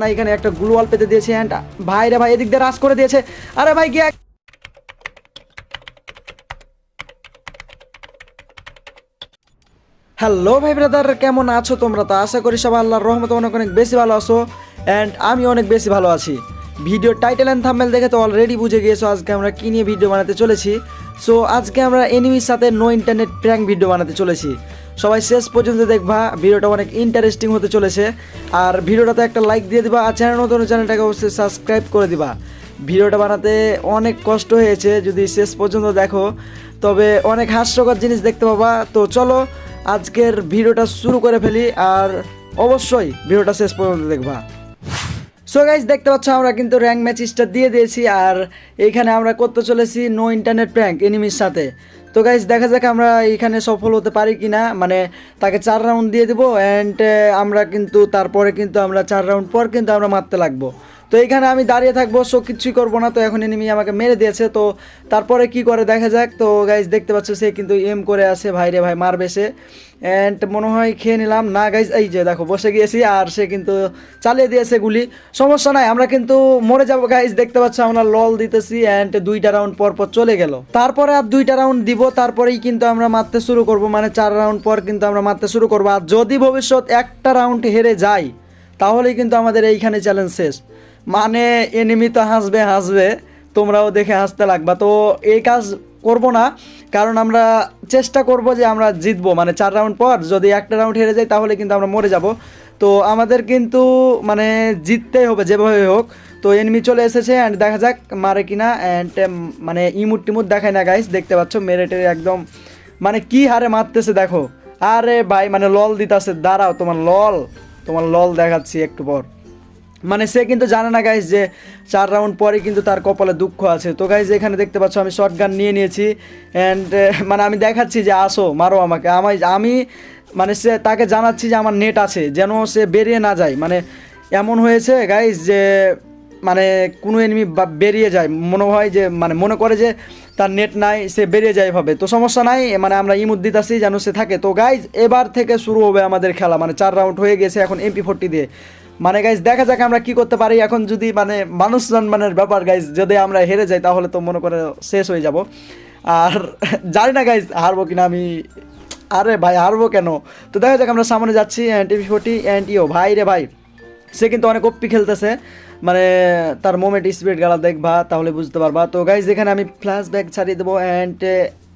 না, এখানে একটা গ্লুয়াল পেতে দিয়েছে অ্যান্ড ভাই রে ভাই, এদিক দিয়ে রাস করে দিয়েছে। আরে ভাই, গিয়ে হ্যালো ভাই ব্রাদার কেমন আছো তোমরা? তো আশা করি সবাই আল্লাহর রহমতে অনেক অনেক বেশি ভালো আছো অ্যান্ড আমি অনেক বেশি ভালো আছি। ভিডিও টাইটেল অ্যান্ড থাম্বেল দেখে তো অলরেডি বুঝে গিয়েছো আজকে আমরা কী নিয়ে ভিডিও বানাতে চলেছি। সো আজকে আমরা এনিমির সাথে নো ইন্টারনেট প্র্যাঙ্ক ভিডিও বানাতে চলেছি। সবাই শেষ পর্যন্ত দেখবা, ভিডিওটা অনেক ইন্টারেস্টিং হতে চলেছে। আর ভিডিওটাতে একটা লাইক দিয়ে দিবা, আর চ্যানেল নতুন চ্যানেলটাকে অবশ্যই সাবস্ক্রাইব করে দিবা। ভিডিওটা বানাতে অনেক কষ্ট হয়েছে, যদি শেষ পর্যন্ত দেখো। তবে অনেক হাস্যকর জিনিস দেখতে পাবা। তো চলো, আজকের ভিডিওটা শুরু করে ফেলি, আর অবশ্যই ভিডিওটা শেষ পর্যন্ত দেখবা। সো গাইজ দেখতে পাচ্ছ, আমরা কিন্তু র্যাঙ্ক ম্যাচেসটা দিয়ে দিয়েছি, আর এখানে আমরা করতে চলেছি নো ইন্টারনেট প্র্যাঙ্ক এনিমির সাথে। তো গাইজ দেখা যাক আমরা এখানে সফল হতে পারি কি না মানে তাকে চার রাউন্ড দিয়ে দেবো অ্যান্ড আমরা কিন্তু, তারপরে কিন্তু আমরা চার রাউন্ড পর কিন্তু আমরা মারতে লাগবো। তো এইখানে আমি দাঁড়িয়ে থাকব সো কিছুই করব না, তো এখন এনিমি আমাকে মেরে দিয়েছে, তো তারপরে কি করে দেখা যাক, তো গাইজ দেখতে পাচ্ছ সে কিন্তু এম করে আছে, ভাই রে ভাই মারবে সে। অ্যান্ড মনে হয় খেয়ে নিলাম। না গাইজ এই যে দেখো, বসে গিয়েছি আর সে কিন্তু চালিয়ে দিয়েছে গুলি। সমস্যা নাই, আমরা কিন্তু মরে যাব গাইজ দেখতে পাচ্ছ আমরা লল দিতেছি অ্যান্ড দুইটা রাউন্ড পর পর চলে গেল। তারপরে আর দুইটা রাউন্ড দিব, তারপরেই কিন্তু আমরা মারতে শুরু করব মানে চার রাউন্ড পর কিন্তু আমরা মারতে শুরু করব। আর যদি ভবিষ্যৎ একটা রাউন্ড হেরে যাই তাহলেই কিন্তু আমাদের এইখানে চ্যালেঞ্জ শেষ। মানে এনিমি তো হাসবে হাসবে, তোমরাও দেখে হাসতে লাগবা। তো এই কাজ করব না, কারণ আমরা চেষ্টা করব যে আমরা জিতবো। মানে চার রাউন্ড পর যদি একটা রাউন্ড হেরে যাই, তাহলে কিন্তু আমরা মরে যাব। তো আমাদের কিন্তু মানে জিততেই হবে, যেভাবে হোক। তো এনিমি চলে এসেছে অ্যান্ড দেখা যাক মারে কিনা অ্যান্ড মানে ইমুট টিমুট দেখায় না গাইস দেখতে পাচ্ছ মেরে টেরে একদম মানে কি হারে মারতেছে, দেখো। আরে ভাই মানে লল দিতাছে, দাঁড়াও, তোমার লল। তোমার লল দেখাচ্ছি একটু পর। মানে সে কিন্তু জানে না গাইজ যে চার রাউন্ড পরে কিন্তু তার কপালে দুঃখ আছে। তো গাইজ এখানে দেখতে পাচ্ছ আমি শর্ট গান নিয়ে নিয়েছি। অ্যান্ড মানে আমি দেখাচ্ছি যে আসো, মারো আমাকে। আমি আমি মানে সে, তাকে জানাচ্ছি যে আমার নেট আছে, যেন সে বেরিয়ে না যায়। মানে এমন হয়েছে গাইজ যে মানে কোনো এনিমি বেরিয়ে যায়। মনে হয় যে মানে মনে করে যে তার নেট নাই, সে বেরিয়ে যায় ভাবে তো সমস্যা নাই মানে আমরা ইমুদ দিতাছি যেন সে থাকে। তো গাইজ এবার থেকে শুরু হবে আমাদের খেলা। মানে চার রাউন্ড হয়ে গেছে এখন এমপি ফোরটি দিয়ে। মানে গাইজ দেখা যাক আমরা কি করতে পারি। এখন যদি মানে মানুষ জন্মানের ব্যাপার গাইজ যদি আমরা হেরে যাই, তাহলে তো মনে করে শেষ হয়ে যাব। আর জানি না গাইজ হারবো কিনা আমি। আরে ভাই, হারবো কেন? তো দেখা যাক আমরা সামনে যাচ্ছি টিভি ফোর্টি অ্যান্ড ইও, ভাই রে ভাই। সে কিন্তু অনেক কপ্পি খেলতেছে। মানে তার মোমেন্ট স্পিড গেলা দেখবা, তাহলে বুঝতে পারবা। তো গাইজ এখানে আমি ফ্ল্যাশ ব্যাক ছাড়িয়ে দেবো অ্যান্ড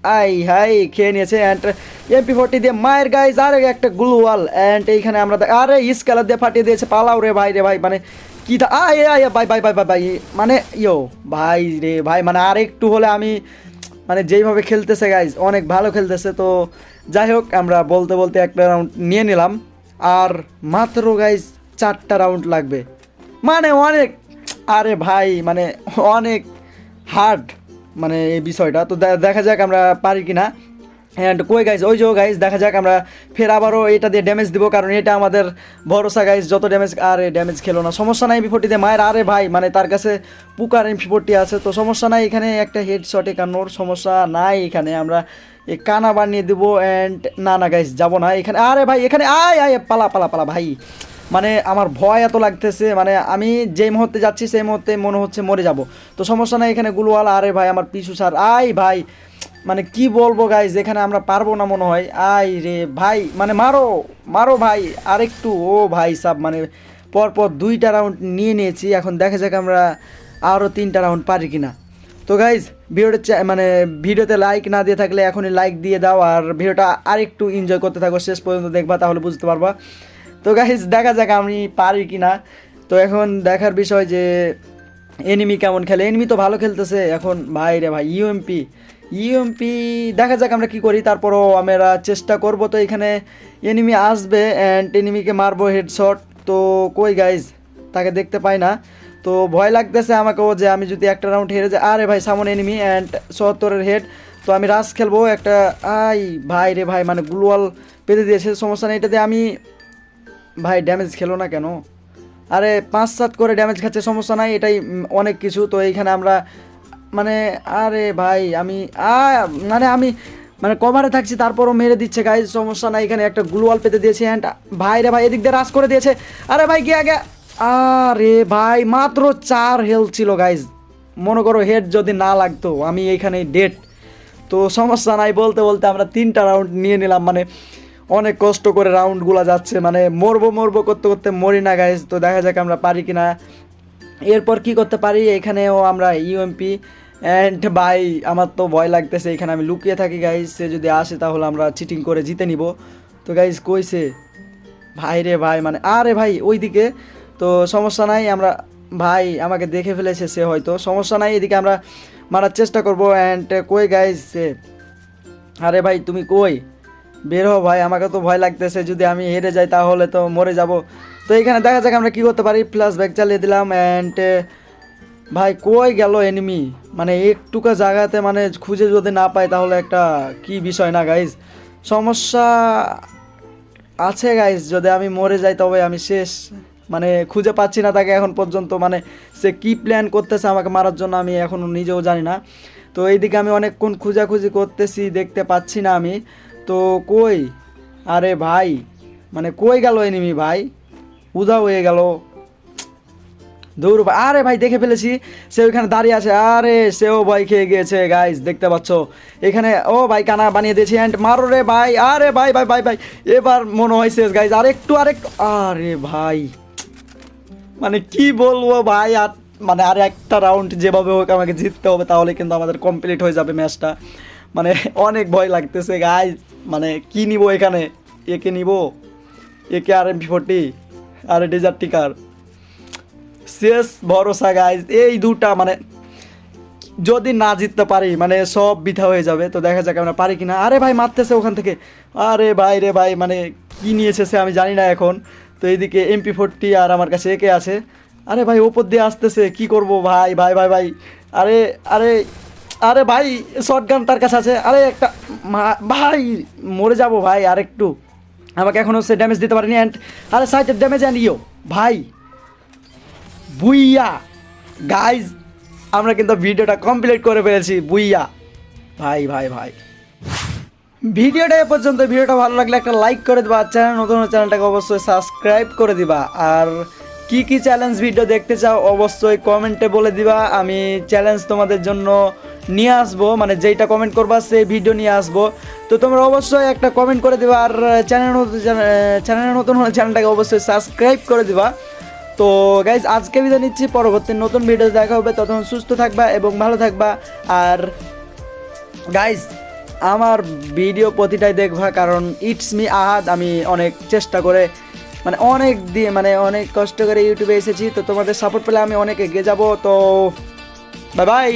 আই, হাই, খেয়ে নিয়েছে অ্যান্ড এমপি ফোর্টি দিয়ে মায়ের গাইজ আর একটা গ্লুয়াল অ্যান্ড এইখানে আমরা আরে ইস্কালার দিয়ে ফাটিয়ে দিয়েছে। পালাও রে ভাই রে ভাই মানে কি থা- আয় আয় ভাই ভাই ভাই ভাই ভাই মানে ইয়ো, ভাই রে ভাই মানে আর একটু হলে আমি মানে যেইভাবে খেলতেছে গাইজ অনেক ভালো খেলতেছে। তো যাই হোক, আমরা বলতে বলতে একটা রাউন্ড নিয়ে নিলাম। আর মাত্র গাইজ চারটা রাউন্ড লাগবে। মানে অনেক, আরে ভাই মানে অনেক হার্ড মানে এই বিষয়টা। তো দেখা যাক আমরা পারি কি না অ্যান্ড কই গাইজ ওই যে গাইজ দেখা যাক আমরা ফের আবারও এটা দিয়ে ড্যামেজ দিব, কারণ এটা আমাদের ভরসা গাইজ যত ড্যামেজ আরে ড্যামেজ খেলো না। সমস্যা নাই বিফোর্টিতে মায়ের, আরে ভাই মানে তার কাছে পুকার এম ফিফোর্টি আছে, তো সমস্যা নাই, এখানে একটা হেড শটে কানোর সমস্যা নাই এখানে। আমরা এই কানা বানিয়ে দেবো অ্যান্ড না না গাইজ যাব না। এখানে, আরে ভাই, এখানে, আয় আয়, পালা পালা পালা, ভাই। মানে আমার ভয় এত লাগতেছে মানে আমি যেই মুহূর্তে যাচ্ছি সেই মুহূর্তে মনে হচ্ছে মরে যাব। তো সমস্যা নাই, এখানে গুলওয়াল, আরে ভাই, আমার পিছু স্যার, আই ভাই মানে কি বলব গাইজ যেখানে আমরা পারব না মনে হয়। আই রে ভাই মানে মারো মারো ভাই, আরেকটু, ও ভাই সাব মানে পরপর দুইটা রাউন্ড নিয়ে নিয়েছি, এখন দেখা যাক আমরা আরও তিনটা রাউন্ড পারি কি না তো গাইজ ভিডিওটা মানে ভিডিওতে লাইক না দিয়ে থাকলে এখনই লাইক দিয়ে দাও, আর ভিডিওটা আরেকটু এনজয় করতে থাকো, শেষ পর্যন্ত দেখবা, তাহলে বুঝতে পারবা। তো গাইজ দেখা যাক আমি পারি কি না তো এখন দেখার বিষয় যে এনিমি কেমন খেলে? এনিমি তো ভালো খেলতেছে এখন। ভাই রে ভাই ইউএমপি ইউএমপি দেখা যাক আমরা কি করি। তারপরও আমরা চেষ্টা করব। তো এখানে এনিমি আসবে অ্যান্ড এনিমিকে মারবো হেডশট তো কই গাইজ তাকে দেখতে পাই না। তো ভয় লাগতেছে আমাকেও যে আমি যদি একটা রাউন্ড হেরে যাই। আরে ভাই, সামন এনিমি অ্যান্ড সত্তরের হেড তো আমি রাস খেলব একটা, আই ভাই রে ভাই মানে গ্লুয়াল পেতে দিয়েছে, সমস্যা নেই। এটাতে আমি ভাই ড্যামেজ খেলো না কেন? আরে পাঁচ সাত করে ড্যামেজ খাচ্ছে, সমস্যা নাই, এটাই অনেক কিছু। তো এইখানে আমরা মানে আরে ভাই, আমি মানে আমি মানে কভারে থাকছি, তারপরও মেরে দিচ্ছে গাইজ সমস্যা নাই, এখানে একটা গ্লুয়াল পেতে দিয়েছে অ্যান্ড ভাই রে ভাই, এদিক দিয়ে রাস করে দিয়েছে। আরে ভাই, গিয়ে আগে, আরে ভাই, মাত্র চার হেলথ ছিল গাইজ মনে করো হেড যদি না লাগতো, আমি এইখানে ডেট তো সমস্যা নাই, বলতে বলতে আমরা তিনটা রাউন্ড নিয়ে নিলাম মানে অনেক কষ্ট করে রাউন্ডগুলো যাচ্ছে মানে মরবো মরবো করতে করতে মরি না গাইজ তো দেখা যাক আমরা পারি কিনা। এরপর কি করতে পারি? এখানেও আমরা ইউএমপি অ্যান্ড ভাই আমার তো ভয় লাগতেছে, এখানে আমি লুকিয়ে থাকি গাইজ সে যদি আসে তাহলে আমরা চিটিং করে জিতে নিব। তো গাইজ কইছে, ভাই রে ভাই মানে আরে ভাই, ওইদিকে। তো সমস্যা নাই, আমরা, ভাই আমাকে দেখে ফেলেছে সে হয়তো। সমস্যা নাই, এদিকে আমরা মারার চেষ্টা করব। অ্যান্ড কই গাইজ সে? আরে ভাই, তুমি কই? বের হও ভাই, আমাকে তো ভয় লাগতেছে, যদি আমি হেরে যাই তাহলে তো মরে যাব। তো এখানে দেখা যাক আমরা কি করতে পারি। প্লাস ব্যাগ চালিয়ে দিলাম অ্যান্ড ভাই কই গেল এনিমি মানে একটুকা জায়গাতে মানে খুঁজে যদি না পাই তাহলে একটা কি বিষয় না গাইজ সমস্যা আছে গাইজ যদি আমি মরে যাই তবে আমি শেষ। মানে খুঁজে পাচ্ছি না তাকে এখন পর্যন্ত মানে সে কি প্ল্যান করতেছে আমাকে মারার জন্য আমি এখনও নিজেও জানি না। তো এইদিকে আমি অনেকক্ষণ খুঁজাখুঁজি করতেছি, দেখতে পাচ্ছি না আমি। তো কই? আরে ভাই মানে কই গেল এনিমি ভাই? উধাও হয়ে গেল। দৌড় ভাই আরে ভাই, দেখে ফেলেছি। সে ওইখানে দাঁড়িয়ে আছে। আরে, সেও ভয় খেয়ে গিয়েছে গাইজ দেখতে পাচ্ছ? এখানে, ও ভাই, কানা বানিয়ে দিয়েছি অ্যান্ড মারো রে ভাই। আরে ভাই ভাই ভাই ভাই, এবার মনে হয় শেষ গাইস আরেকটু আরেকটু আরে ভাই মানে কি বলব ভাই, আর মানে আর একটা রাউন্ড যেভাবে হোক আমাকে জিততে হবে, তাহলে কিন্তু আমাদের কমপ্লিট হয়ে যাবে ম্যাচটা মানে অনেক ভয় লাগতেছে গাইজ মানে কি নিব এখানে? একে নিব? একে আর এম ফোর্টি আর ডেজার্ট টিকার শেষ ভরসা গাইজ এই দুটা মানে যদি না জিততে পারি মানে সব বৃথা হয়ে যাবে, তো দেখা যাক আমরা পারি কিনা। আরে ভাই, মারতেছে ওখান থেকে। আরে ভাই রে ভাই মানে কি নিয়েছে সে আমি জানি না এখন। তো এইদিকে এমপি ফোরটি আর আমার কাছে একে আছে। আরে ভাই, ওপর দিয়ে আসতেছে, কি করব ভাই ভাই ভাই ভাই। আরে আরে আরে ভাই শর্ট গান তার কাছে আছে। আরে একটা ভাই, মরে যাব ভাই, আর একটু। আমাকে এখনও সে ড্যামেজ দিতে পারেনি অ্যান্ড আরে সাইটের ড্যামেজ অ্যান্ড ইও ভাই। বুইয়া। গাইজ আমরা কিন্তু ভিডিওটা কমপ্লিট করে ফেলেছি, বুইয়া। ভাই ভাই ভাই। ভিডিওটা এ পর্যন্ত, ভিডিওটা ভালো লাগলে একটা লাইক করে দিবা চ্যানেল নতুন চ্যানেলটাকে অবশ্যই সাবস্ক্রাইব করে দিবা। আর কি কি চ্যালেঞ্জ ভিডিও দেখতে চাও অবশ্যই কমেন্টে বলে দিবা। আমি চ্যালেঞ্জ তোমাদের জন্য নিয়ে আসব মানে যেইটা কমেন্ট করবা সেই ভিডিও নিয়ে আসব। তো তোমরা অবশ্যই একটা কমেন্ট করে দিবা আর চ্যানেল নতুন চ্যানেল নতুন হলে চ্যানেলটাকে অবশ্যই সাবস্ক্রাইব করে দিবা। তো গাইজ আজকে বিদায় নিচ্ছি, পরবর্তী নতুন ভিডিও দেখা হবে, ততক্ষণ সুস্থ থাকবা এবং ভালো থাকবা। আর গাইজ আমার ভিডিও প্রতিটাই দেখবা, কারণ ইটস মি আহাদ, আমি অনেক চেষ্টা করে মানে অনেক দিয়ে মানে অনেক কষ্ট করে ইউটিউবে এসেছি, তো তোমাদের সাপোর্ট পেলে আমি অনেক এগিয়ে যাব, তো বাই বাই